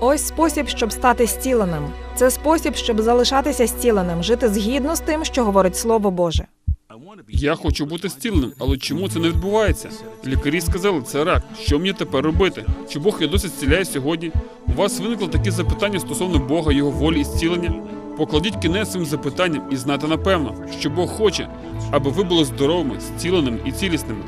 Ось спосіб, щоб стати зціленим. Це спосіб, щоб залишатися зціленим, жити згідно з тим, що говорить Слово Боже. Я хочу бути зціленим, але чому це не відбувається? Лікарі сказали, це рак. Що мені тепер робити? Чи Бог і досі зціляє сьогодні? У вас виникли такі запитання стосовно Бога, його волі і зцілення? Покладіть кінець своїм запитанням і знайте напевно, що Бог хоче, аби ви були здоровими, зціленими і цілісними.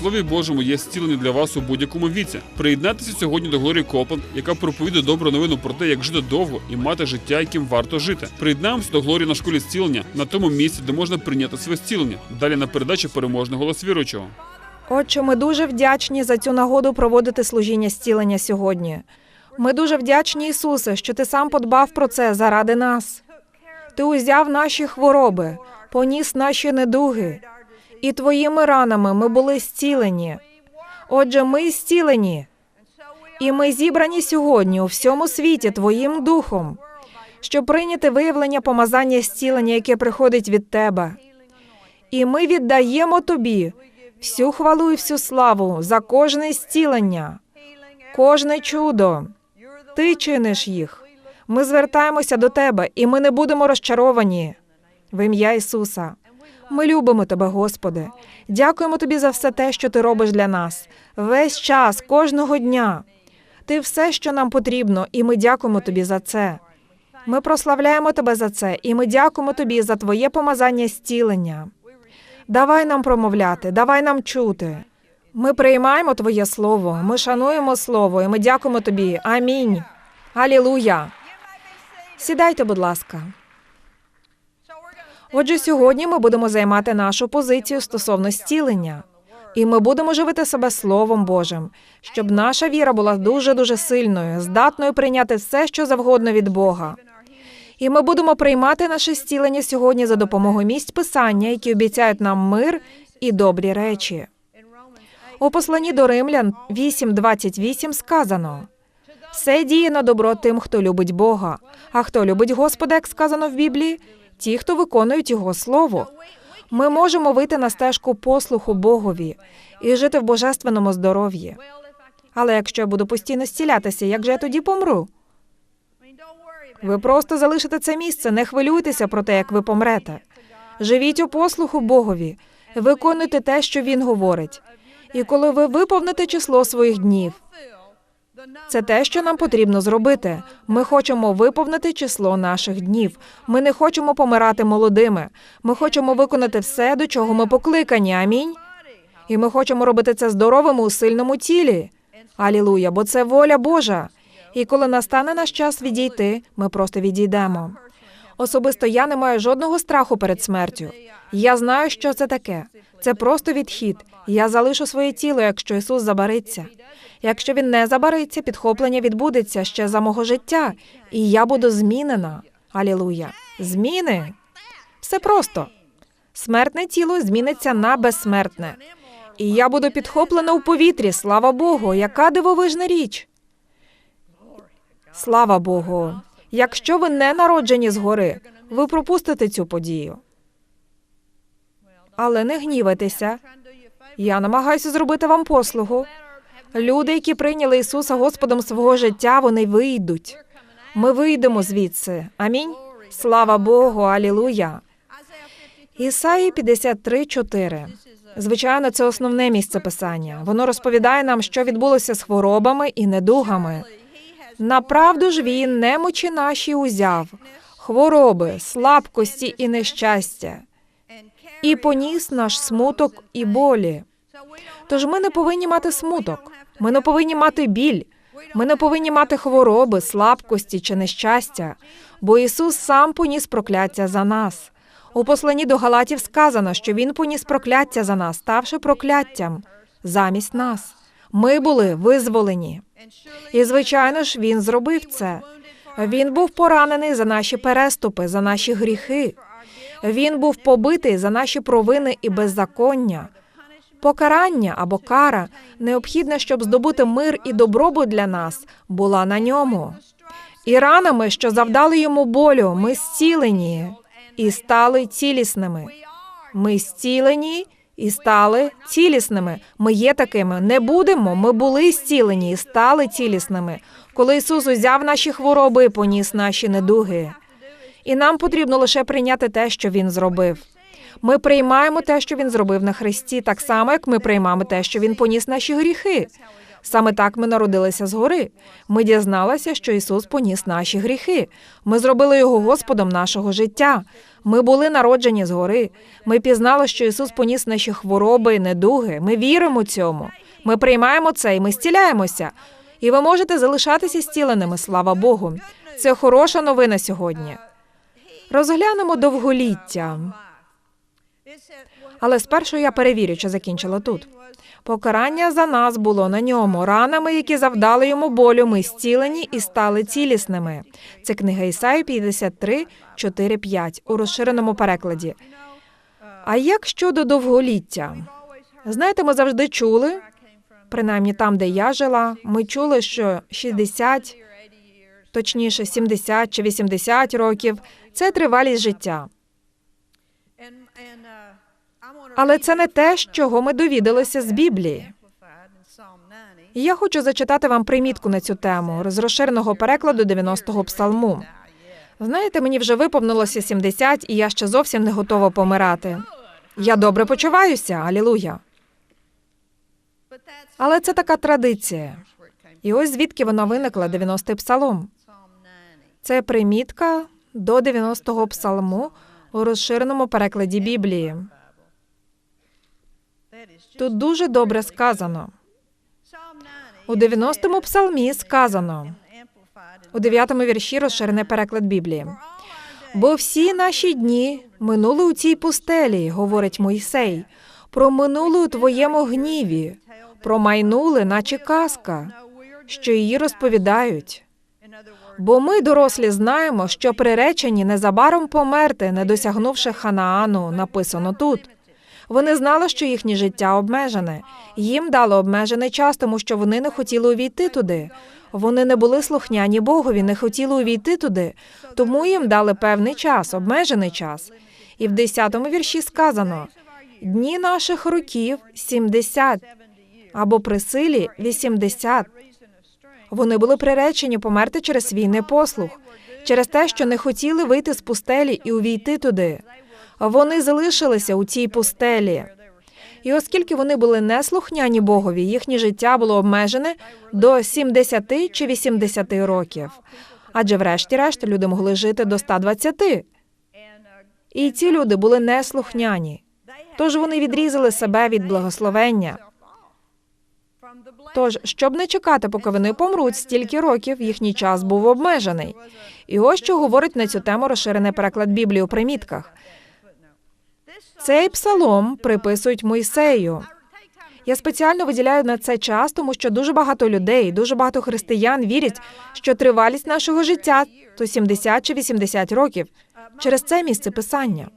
Слові Божому є зцілення для вас у будь-якому віці. Приєднайтеся сьогодні до Глорії Копланд, яка проповідує добру новину про те, як жити довго і мати життя, яким варто жити. Приєднаємося до Глорії на школі зцілення на тому місці, де можна прийняти своє зцілення. Далі на передачі переможний голос віруючого. Отче, ми дуже вдячні за цю нагоду проводити служіння зцілення сьогодні. Ми дуже вдячні, Ісусе, що ти сам подбав про це заради нас. Ти узяв наші хвороби, поніс наші недуги, і твоїми ранами ми були зцілені. Отже, ми зцілені, і ми зібрані сьогодні у всьому світі Твоїм духом, щоб прийняти виявлення помазання зцілення, яке приходить від Тебе. І ми віддаємо Тобі всю хвалу і всю славу за кожне зцілення, кожне чудо. Ти чиниш їх. Ми звертаємося до Тебе, і ми не будемо розчаровані. В ім'я Ісуса. Ми любимо Тебе, Господи. Дякуємо Тобі за все те, що Ти робиш для нас. Весь час, кожного дня. Ти все, що нам потрібно, і ми дякуємо Тобі за це. Ми прославляємо Тебе за це, і ми дякуємо Тобі за Твоє помазання зцілення. Давай нам промовляти, давай нам чути. Ми приймаємо Твоє Слово, ми шануємо Слово, і ми дякуємо Тобі. Амінь. Алілуя. Сідайте, будь ласка. Отже, сьогодні ми будемо займати нашу позицію стосовно зцілення, і ми будемо живити себе Словом Божим, щоб наша віра була дуже дуже сильною, здатною прийняти все, що завгодно від Бога. І ми будемо приймати наше зцілення сьогодні за допомогою місць писання, які обіцяють нам мир і добрі речі. У посланні до Римлян 8.28 сказано: все діє на добро тим, хто любить Бога. А хто любить Господа, як сказано в Біблії, ті, хто виконують Його слово. Ми можемо вийти на стежку послуху Богові і жити в божественному здоров'ї. Але якщо я буду постійно зцілятися, як же я тоді помру? Ви просто залишите це місце, не хвилюйтеся про те, як ви помрете. Живіть у послуху Богові, виконуйте те, що Він говорить. І коли ви виповните число своїх днів, це те, що нам потрібно зробити. Ми хочемо виповнити число наших днів. Ми не хочемо помирати молодими. Ми хочемо виконати все, до чого ми покликані. Амінь. І ми хочемо робити це здоровими у сильному тілі. Алілуя, бо це воля Божа. І коли настане наш час відійти, ми просто відійдемо. Особисто я не маю жодного страху перед смертю. Я знаю, що це таке. Це просто відхід. Я залишу своє тіло, якщо Ісус забариться. Якщо він не забариться, підхоплення відбудеться ще за мого життя, і я буду змінена. Алілуя. Зміни. Все просто. Смертне тіло зміниться на безсмертне. І я буду підхоплена у повітрі. Слава Богу, яка дивовижна річ. Слава Богу. Якщо ви не народжені згори, ви пропустите цю подію. Але не гнівайтеся. Я намагаюся зробити вам послугу. Люди, які прийняли Ісуса Господом свого життя, вони вийдуть. Ми вийдемо звідси. Амінь. Слава Богу, Алілуя. Ісаї 53.4. Звичайно, це основне місце писання. Воно розповідає нам, що відбулося з хворобами і недугами. Направду ж він немочі наші узяв, хвороби, слабкості і нещастя, і поніс наш смуток і болі. Тож ми не повинні мати смуток, ми не повинні мати біль, ми не повинні мати хвороби, слабкості чи нещастя, бо Ісус сам поніс прокляття за нас. У посланні до Галатів сказано, що Він поніс прокляття за нас, ставши прокляттям замість нас. Ми були визволені. І, звичайно ж, він зробив це. Він був поранений за наші переступи, за наші гріхи. Він був побитий за наші провини і беззаконня. Покарання або кара, необхідна, щоб здобути мир і добробут для нас, була на ньому. І ранами, що завдали йому болю, ми зцілені і стали цілісними. Ми зцілені і стали цілісними. Ми є такими. Не будемо. Ми були зцілені і стали цілісними. Коли Ісус узяв наші хвороби, поніс наші недуги. І нам потрібно лише прийняти те, що Він зробив. Ми приймаємо те, що Він зробив на Христі, так само, як ми приймаємо те, що Він поніс наші гріхи. Саме так ми народилися згори. Ми дізналися, що Ісус поніс наші гріхи. Ми зробили його Господом нашого життя. Ми були народжені згори. Ми пізнали, що Ісус поніс наші хвороби недуги. Ми віримо цьому. Ми приймаємо це і ми зціляємося. І ви можете залишатися зціленими, слава Богу. Це хороша новина сьогодні. Розглянемо довголіття. Але спершу я перевірю, чи закінчила тут. Покарання за нас було на ньому. Ранами, які завдали йому болю, ми зцілені і стали цілісними. Це книга Ісаї 53, 4, 5 у розширеному перекладі. А як щодо довголіття? Знаєте, ми завжди чули, принаймні там, де я жила, ми чули, що 60, точніше 70 чи 80 років це тривалість життя. Але це не те, з чого ми довідалися з Біблії. І я хочу зачитати вам примітку на цю тему з розширеного перекладу 90-го псалму. Знаєте, мені вже виповнилося 70, і я ще зовсім не готова помирати. Я добре почуваюся, алілуя. Але це така традиція. І ось звідки вона виникла 90-й псалом. Це примітка до 90-го псалму у розширеному перекладі Біблії. Тут дуже добре сказано. У 90-му псалмі сказано у 9-му вірші розширений переклад Біблії. Бо всі наші дні минули у цій пустелі, говорить Мойсей, проминули у твоєму гніві, промайнули, наче казка, що її розповідають. Бо ми, дорослі, знаємо, що приречені незабаром померти, не досягнувши Ханаану, написано тут. Вони знали, що їхнє життя обмежене. Їм дали обмежений час, тому що вони не хотіли увійти туди. Вони не були слухняні Богові, не хотіли увійти туди, тому їм дали певний час, обмежений час. І в 10-му вірші сказано: дні наших років 70, або при силі 80. Вони були приречені померти через свій непослух, через те, що не хотіли вийти з пустелі і увійти туди. Вони залишилися у цій пустелі. І оскільки вони були неслухняні Богові, їхнє життя було обмежене до 70 чи 80 років. Адже, врешті-решт, люди могли жити до 120. І ці люди були неслухняні. Тож вони відрізали себе від благословення. Тож, щоб не чекати, поки вони помруть, стільки років їхній час був обмежений. І ось що говорить на цю тему розширений переклад Біблії у примітках. Цей псалом приписують Мойсею. Я спеціально виділяю на це час, тому що дуже багато людей, дуже багато християн вірять, що тривалість нашого життя то 70 чи 80 років через це місце писання.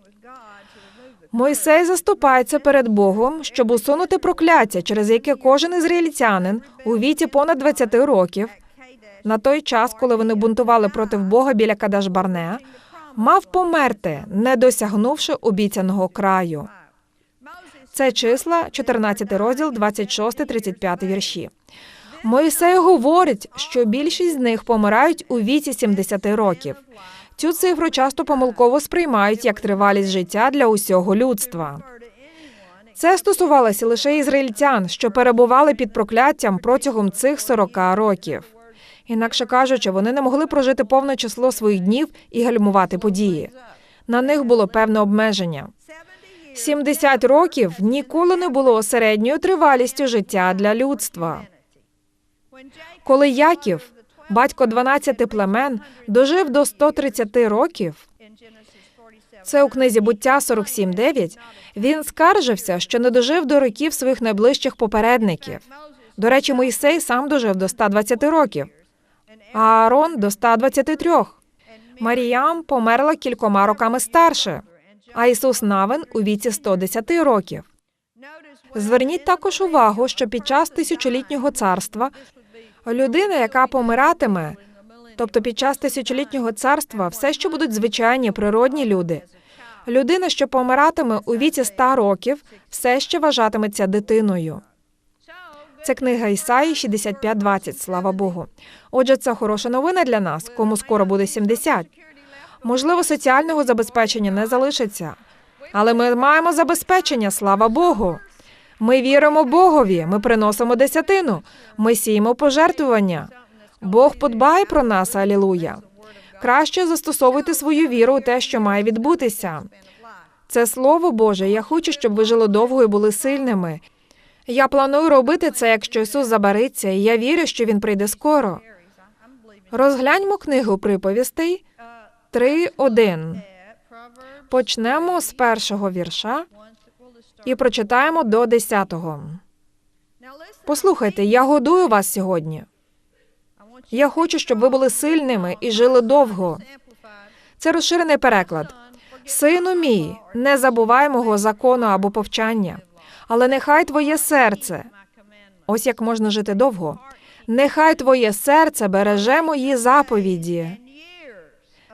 Мойсей заступається перед Богом, щоб усунути прокляття, через яке кожен ізраїльтянин у віці понад 20 років, на той час, коли вони бунтували проти Бога біля Кадаш-Барнеа, мав померти, не досягнувши обіцяного краю. Це числа 14 розділ, 26-35 вірші. Мойсей говорить, що більшість з них помирають у віці 70 років. Цю цифру часто помилково сприймають як тривалість життя для усього людства. Це стосувалося лише ізраїльтян, що перебували під прокляттям протягом цих 40 років. Інакше кажучи, вони не могли прожити повне число своїх днів і гальмувати події. На них було певне обмеження. 70 років ніколи не було середньою тривалістю життя для людства. Коли Яків, батько 12 племен, дожив до 130 років, це у книзі буття 47.9, він скаржився, що не дожив до років своїх найближчих попередників. До речі, Моїсей сам дожив до 120 років, а Аарон до 123. Маріям померла кількома роками старше. а Ісус Навин у віці 110 років. Зверніть також увагу, що під час тисячолітнього царства людина, яка помиратиме, тобто під час тисячолітнього царства, все, що будуть звичайні природні люди. Людина, що помиратиме у віці 100 років, все ще вважатиметься дитиною. Це книга Ісаї 65.20, слава Богу. Отже, це хороша новина для нас, кому скоро буде 70. Можливо, соціального забезпечення не залишиться, але ми маємо забезпечення, слава Богу. Ми віримо Богові, ми приносимо десятину, ми сіємо пожертвування. Бог подбає про нас, алілуя. Краще застосовуйте свою віру у те, що має відбутися. Це слово Боже. Я хочу, щоб ви жили довго і були сильними. Я планую робити це, якщо Ісус забариться, і я вірю, що Він прийде скоро. Розгляньмо книгу приповістей 3.1. Почнемо з першого вірша і прочитаємо до десятого. Послухайте, я годую вас сьогодні. Я хочу, щоб ви були сильними і жили довго. Це розширений переклад. Сину мій, не забувай мого закону або повчання, але нехай твоє серце, ось як можна жити довго. Нехай твоє серце береже мої заповіді.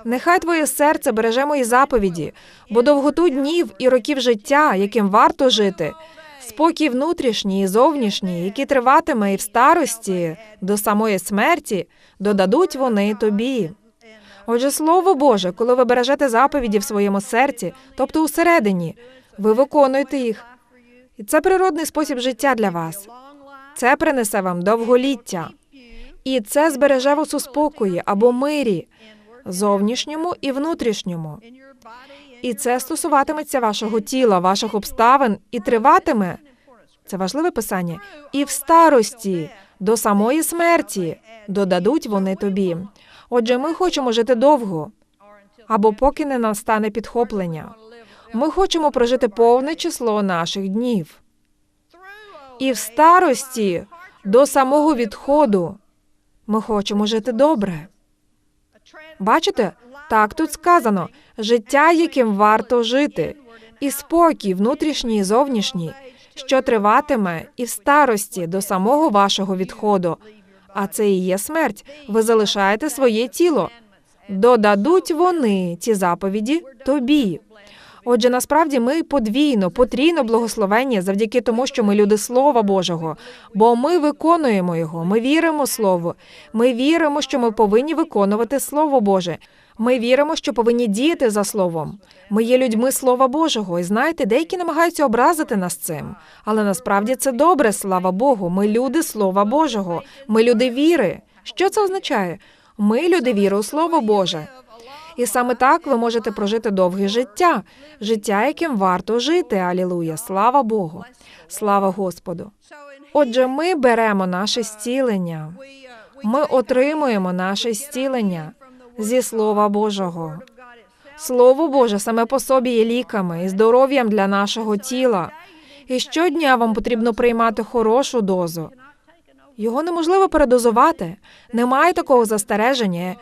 Нехай твоє серце береже мої заповіді, бо довготу днів і років життя, яким варто жити, спокій внутрішній і зовнішній, який триватиме і в старості до самої смерті, додадуть вони тобі. Отже, слово Боже, коли ви бережете заповіді в своєму серці, тобто усередині, ви виконуєте їх. І це природний спосіб життя для вас. Це принесе вам довголіття. І це збереже вас у спокої або мирі, зовнішньому і внутрішньому. І це стосуватиметься вашого тіла, ваших обставин і триватиме. Це важливе писання. І в старості до самої смерті додадуть вони тобі. Отже, ми хочемо жити довго або поки не настане підхоплення. Ми хочемо прожити повне число наших днів. І в старості до самого відходу ми хочемо жити добре. Бачите, так тут сказано життя, яким варто жити, і спокій, внутрішній і зовнішній, що триватиме і в старості до самого вашого відходу. А це і є смерть. Ви залишаєте своє тіло. Додадуть вони ці заповіді тобі. Отже, насправді ми подвійно, потрійно благословенні завдяки тому, що ми люди Слова Божого, бо ми виконуємо його, ми віримо Слову. Ми віримо, що ми повинні виконувати Слово Боже. Ми віримо, що повинні діяти за словом. Ми є людьми Слова Божого, і знаєте, деякі намагаються образити нас цим. Але насправді це добре, слава Богу. Ми люди Слова Божого. Ми люди віри. Що це означає? Ми люди віри у Слово Боже. І саме так ви можете прожити довге життя, життя, яким варто жити. Алілуя! Слава Богу! Слава Господу! Отже, ми беремо наше зцілення. Ми отримуємо наше зцілення зі Слова Божого. Слово Боже саме по собі є ліками і здоров'ям для нашого тіла. І щодня вам потрібно приймати хорошу дозу. Його неможливо передозувати. Немає такого застереження,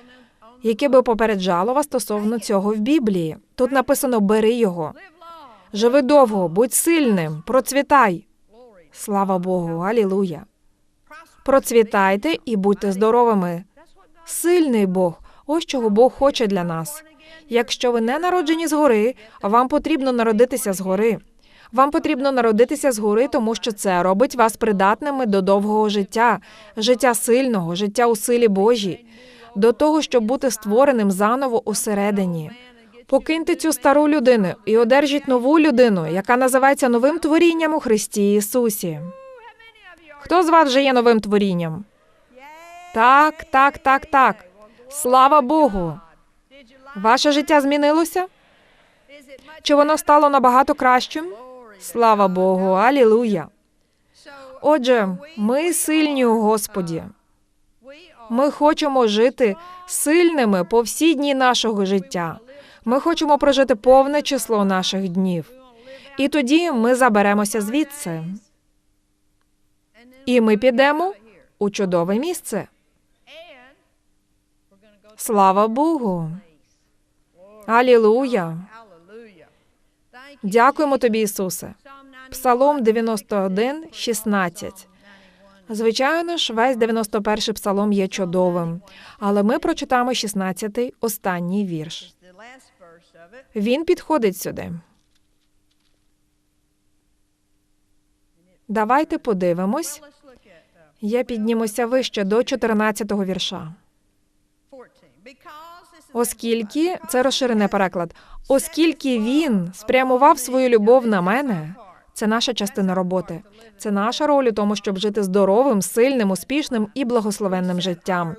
яке би попереджало вас стосовно цього в Біблії. Тут написано бери його. Живи довго, будь сильним, процвітай. Слава Богу, алілуя. Процвітайте і будьте здоровими. Сильний Бог, ось чого Бог хоче для нас. Якщо ви не народжені згори, вам потрібно народитися згори. Вам потрібно народитися згори, тому що це робить вас придатними до довгого життя, життя сильного, життя у силі Божій, до того, щоб бути створеним заново усередині. Покиньте цю стару людину і одержіть нову людину, яка називається новим творінням у Христі Ісусі. Хто з вас вже є новим творінням? Так, так, так, так. Слава Богу. Ваше життя змінилося? Чи воно стало набагато кращим? Слава Богу, алілуя. Отже, ми сильні у Господі. Ми хочемо жити сильними по всі дні нашого життя. Ми хочемо прожити повне число наших днів. І тоді ми заберемося звідси. І ми підемо у чудове місце. Слава Богу. Алілуя. Дякуємо тобі, Ісусе. Псалом 91, 16. Звичайно ж, весь 91 псалом є чудовим, але ми прочитаємо 16-й останній вірш. Він підходить сюди. Давайте подивимось. Я піднімуся вище до 14-го вірша. Оскільки це розширений переклад, оскільки він спрямував свою любов на мене, це наша частина роботи. Це наша роль у тому, щоб жити здоровим, сильним, успішним і благословенним життям.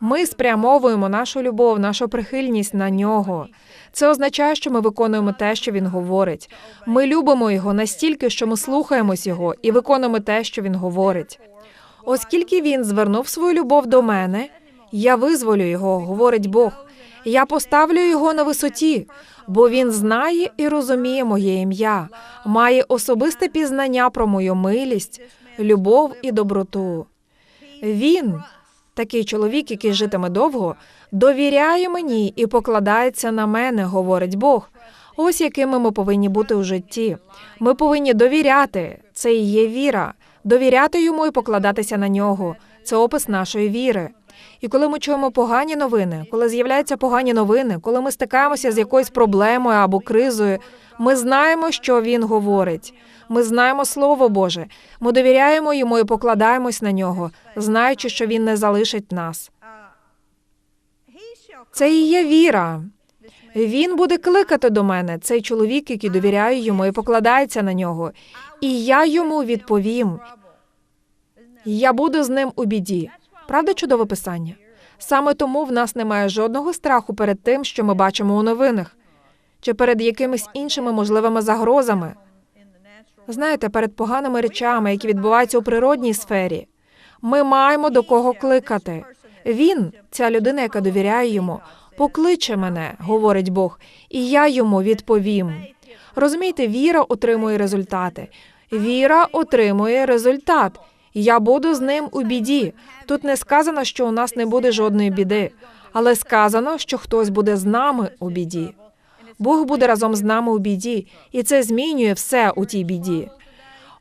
Ми спрямовуємо нашу любов, нашу прихильність на нього. Це означає, що ми виконуємо те, що він говорить. Ми любимо його настільки, що ми слухаємось його і виконуємо те, що він говорить. Оскільки він звернув свою любов до мене, я визволю його, говорить Бог. Я поставлю його на висоті, бо він знає і розуміє моє ім'я, має особисте пізнання про мою милість, любов і доброту. Він, такий чоловік, який житиме довго, довіряє мені і покладається на мене, говорить Бог. Ось якими ми повинні бути у житті. Ми повинні довіряти. Це і є віра. Довіряти йому і покладатися на нього. Це опис нашої віри. І коли ми чуємо погані новини, коли з'являються погані новини, коли ми стикаємося з якоюсь проблемою або кризою, ми знаємо, що він говорить. Ми знаємо Слово Боже. Ми довіряємо йому і покладаємось на нього, знаючи, що він не залишить нас. Це і є віра. Він буде кликати до мене, цей чоловік, який довіряє йому і покладається на нього. І я йому відповім. Я буду з ним у біді. Правда, чудове писання? Саме тому в нас немає жодного страху перед тим, що ми бачимо у новинах, чи перед якимись іншими можливими загрозами. Знаєте, перед поганими речами, які відбуваються у природній сфері. Ми маємо до кого кликати. Він, ця людина, яка довіряє йому, покличе мене, говорить Бог, і я йому відповім. Розумієте, віра отримує результати. Віра отримує результат. Я буду з ним у біді. Тут не сказано, що у нас не буде жодної біди, але сказано, що хтось буде з нами у біді. Бог буде разом з нами у біді, і це змінює все у тій біді.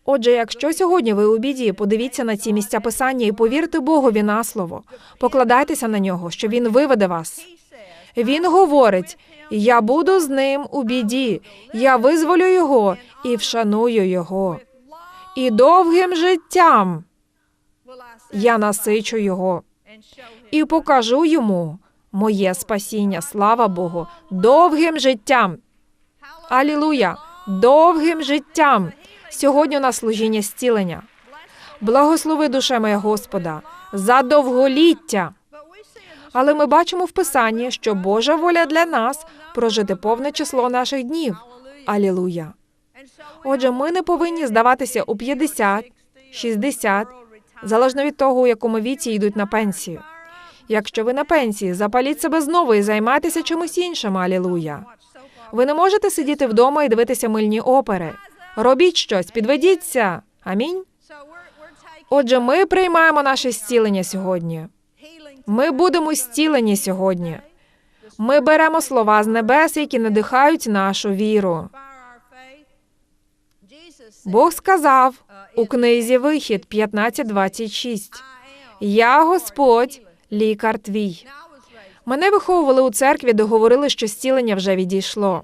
Отже, якщо сьогодні ви у біді, подивіться на ці місця писання і повірте Богові на слово. Покладайтеся на нього, що він виведе вас. Він говорить: я буду з ним у біді, я визволю його і вшаную його. І довгим життям я насичу його і покажу йому моє спасіння. Слава Богу, довгим життям. Алілуя! Довгим життям. Сьогодні у нас служіння зцілення. Благослови душе моя Господа за довголіття. Але ми бачимо в писанні, що Божа воля для нас прожити повне число наших днів. Алілуя. Отже, ми не повинні здаватися у 50, 60, залежно від того, у якому віці йдуть на пенсію. Якщо ви на пенсії, запаліть себе знову і займайтеся чимось іншим. Алілуя. Ви не можете сидіти вдома і дивитися мильні опери. Робіть щось, підведіться. Амінь. Отже, ми приймаємо наше зцілення сьогодні. Ми будемо зцілені сьогодні. Ми беремо слова з небес, які надихають нашу віру. Бог сказав у книзі Вихід 15.26 Я Господь, лікар твій. Мене виховували у церкві, де говорили, що зцілення вже відійшло.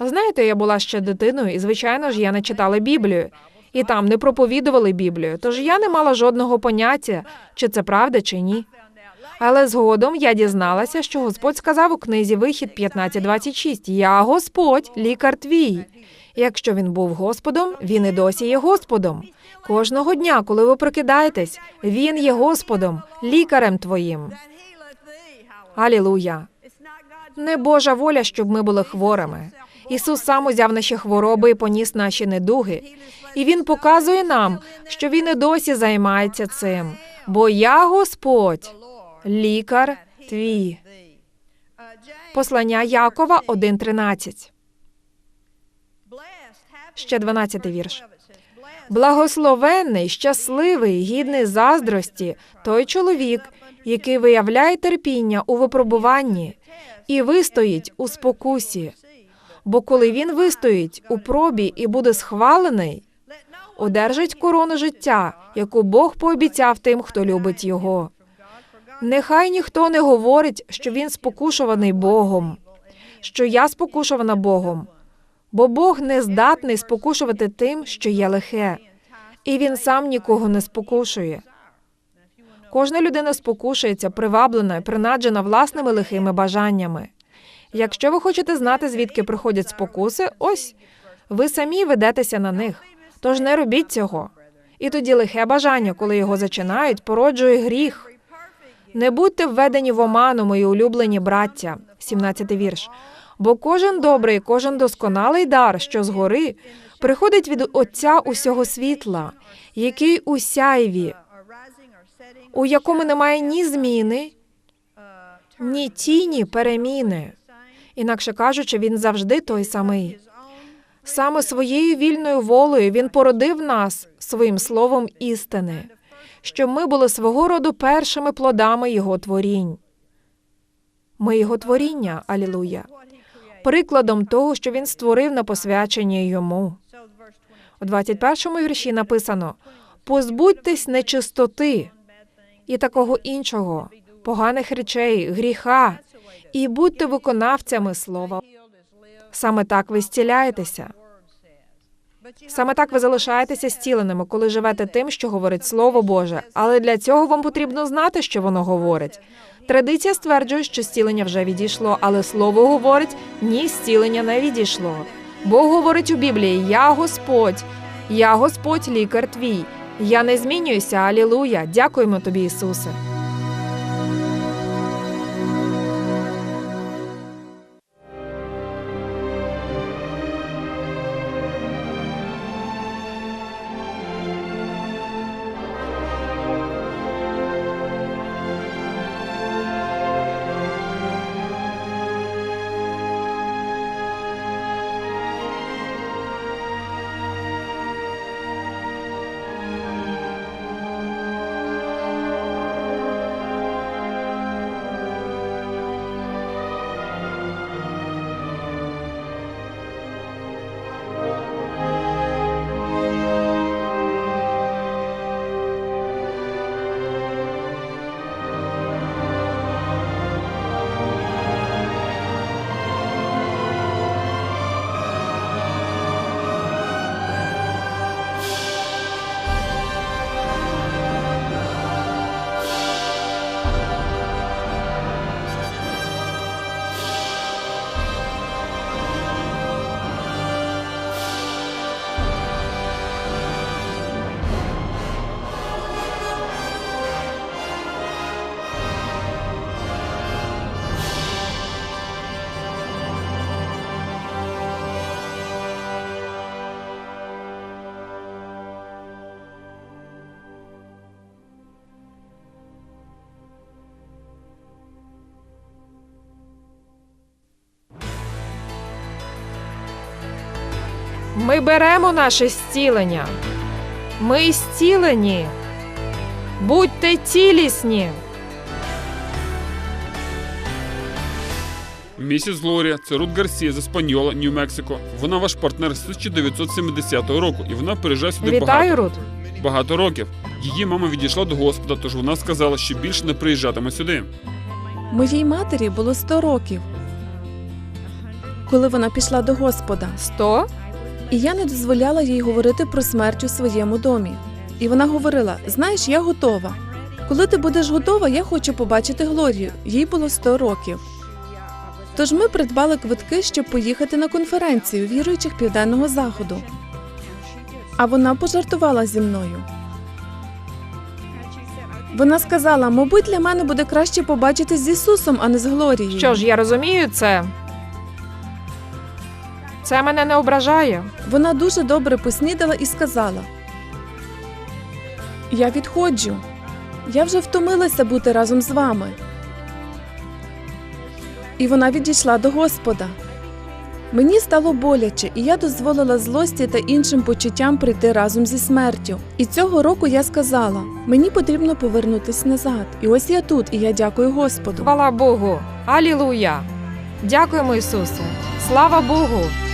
Знаєте, я була ще дитиною, і звичайно ж я не читала Біблію, і там не проповідували Біблію. Тож я не мала жодного поняття, чи це правда, чи ні. Але згодом я дізналася, що Господь сказав у книзі Вихід 15.26 Я Господь, лікар твій. Якщо він був Господом, він і досі є Господом. Кожного дня, коли ви прокидаєтесь, він є Господом, лікарем твоїм. Алілуя. Не Божа воля, щоб ми були хворими. Ісус сам узяв наші хвороби і поніс наші недуги. І Він показує нам, що Він і досі займається цим. Бо я Господь, лікар твій. Послання Якова 1.13. Ще 12 вірш. Благословенний, щасливий, гідний заздрості той чоловік, який виявляє терпіння у випробуванні і вистоїть у спокусі. Бо коли він вистоїть у пробі і буде схвалений, одержить корону життя, яку Бог пообіцяв тим, хто любить його. Нехай ніхто не говорить, що він спокушуваний Богом, що я спокушувана Богом, бо Бог не здатний спокушувати тим, що є лихе, і він сам нікого не спокушує. Кожна людина спокушується, приваблена принаджена власними лихими бажаннями. Якщо ви хочете знати, звідки приходять спокуси, ось ви самі ведетеся на них. Тож не робіть цього. І тоді лихе бажання, коли його зачинають, породжує гріх. Не будьте введені в оману, мої улюблені браття, 17 вірш. Бо кожен добрий, кожен досконалий дар, що згори, приходить від Отця усього світла, який у сяйві, у якому немає ні зміни, ні тіні переміни. Інакше кажучи, він завжди той самий. Саме своєю вільною волею він породив нас своїм словом істини, щоб ми були свого роду першими плодами його творінь. Ми його творіння, алілуя, прикладом того, що він створив на посвячення йому. У 21-му вірші написано: позбудьтесь нечистоти і такого іншого, поганих речей, гріха, і будьте виконавцями слова. Саме так ви зціляєтеся. Саме так ви залишаєтеся зціленими, коли живете тим, що говорить Слово Боже. Але для цього вам потрібно знати, що воно говорить. Традиція стверджує, що зцілення вже відійшло, але слово говорить ні, зцілення не відійшло. Бог говорить у Біблії: Я Господь, я Господь, лікар твій. Я не змінююся, алілуя. Дякуємо тобі, Ісусе. Ми беремо наше зцілення. Ми зцілені. Будьте цілісні. Місіс Глорія це Рут Гарсія з Еспаньола, Нью-Мексико. Вона ваш партнер з 1970 року, і вона переїжджає сюди Вітаю, багато, Рут. багато років. Її мама відійшла до Господа, тож вона сказала, що більше не приїжджатиме сюди. Моїй матері було 100 років, коли вона пішла до Господа, Сто? І я не дозволяла їй говорити про смерть у своєму домі. І вона говорила: Знаєш, я готова. Коли ти будеш готова, я хочу побачити Глорію. Їй було 100 років. Тож ми придбали квитки, щоб поїхати на конференцію віруючих південного заходу. А вона пожартувала зі мною. Вона сказала: мабуть, для мене буде краще побачитись з Ісусом, а не з Глорією. Що ж, я розумію це. Це мене не ображає. Вона дуже добре поснідала і сказала: Я відходжу. Я вже втомилася бути разом з вами. І вона відійшла до Господа. Мені стало боляче, і я дозволила злості та іншим почуттям прийти разом зі смертю. І цього року я сказала: мені потрібно повернутись назад. І ось я тут, і я дякую Господу. Хвала Богу. Алілуя. Дякуємо, Ісусе. Слава Богу!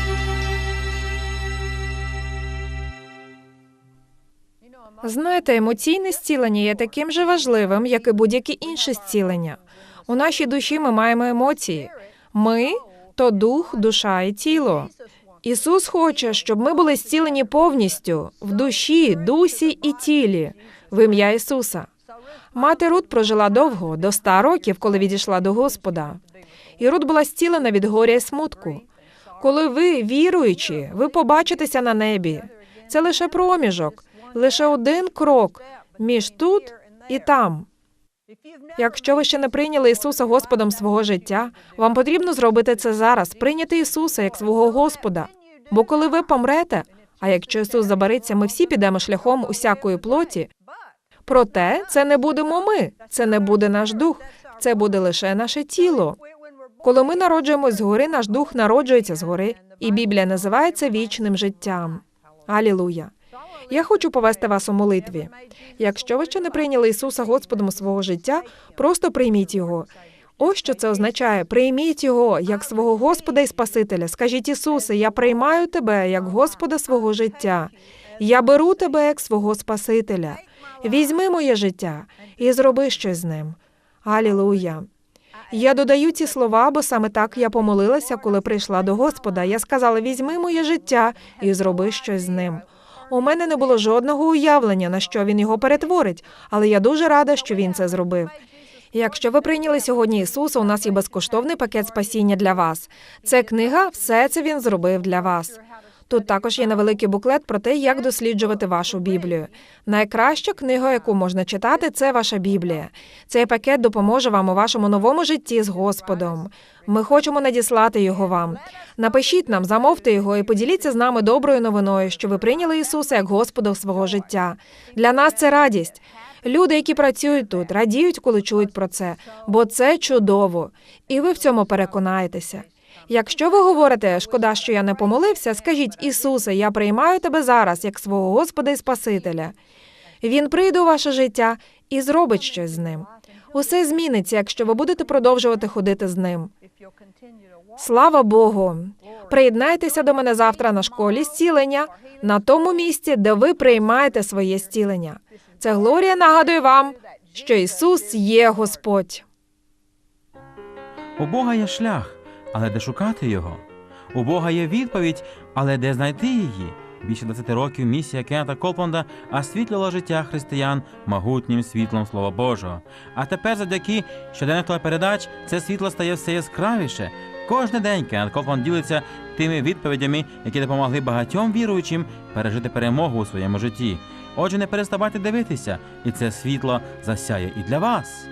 Знаєте, емоційне зцілення є таким же важливим, як і будь-яке інше зцілення. У нашій душі ми маємо емоції. Ми то дух, душа і тіло. Ісус хоче, щоб ми були зцілені повністю в душі, дусі і тілі в ім'я Ісуса. Мати Рут прожила довго, до ста років, коли відійшла до Господа. І Рут була зцілена від горя і смутку. Коли ви, віруючі, ви побачитеся на небі. Це лише проміжок, лише один крок між тут і там. Якщо ви ще не прийняли Ісуса Господом свого життя, вам потрібно зробити це зараз, прийняти Ісуса як свого Господа. Бо коли ви помрете, а якщо Ісус забариться, ми всі підемо шляхом усякої плоті. Проте це не будемо ми, це не буде наш дух, це буде лише наше тіло. Коли ми народжуємось згори, наш дух народжується згори, і Біблія називає це вічним життям. Алілуя. Я хочу повести вас у молитві. Якщо ви ще не прийняли Ісуса Господом свого життя, просто прийміть його. Ось що це означає: прийміть його як свого Господа і Спасителя. Скажіть Ісусе, я приймаю тебе як Господа свого життя. Я беру тебе як свого Спасителя. Візьми моє життя і зроби щось з ним. Алілуя. Я додаю ці слова, бо саме так я помолилася, коли прийшла до Господа. Я сказала: візьми моє життя і зроби щось з ним. У мене не було жодного уявлення, на що він його перетворить, але я дуже рада, що він це зробив. Якщо ви прийняли сьогодні Ісуса, у нас є безкоштовний пакет спасіння для вас. Це книга, все це він зробив для вас. Тут також є невеликий буклет про те, як досліджувати вашу Біблію. Найкраща книга, яку можна читати, це ваша Біблія. Цей пакет допоможе вам у вашому новому житті з Господом. Ми хочемо надіслати його вам. Напишіть нам, замовте його і поділіться з нами доброю новиною, що ви прийняли Ісуса як Господа свого життя. Для нас це радість. Люди, які працюють тут, радіють, коли чують про це, бо це чудово, і ви в цьому переконаєтеся. Якщо ви говорите, шкода, що я не помолився, скажіть Ісусе, я приймаю тебе зараз як свого Господа і Спасителя. Він прийде у ваше життя і зробить щось з ним. Усе зміниться, якщо ви будете продовжувати ходити з ним. Слава Богу! Приєднайтеся до мене завтра на школі зцілення на тому місці, де ви приймаєте своє зцілення. Це Глорія нагадує вам, що Ісус є Господь. У Бога є шлях, але де шукати його? У Бога є відповідь, але де знайти її? Більше 20 років місія Кеннета Колпонда освітлювала життя християн могутнім світлом Слова Божого. А тепер, завдяки щоденних телепередач, це світло стає все яскравіше. Кожен день Кеннет Колпонд ділиться тими відповідями, які допомогли багатьом віруючим пережити перемогу у своєму житті. Отже, не переставайте дивитися, і це світло засяє і для вас.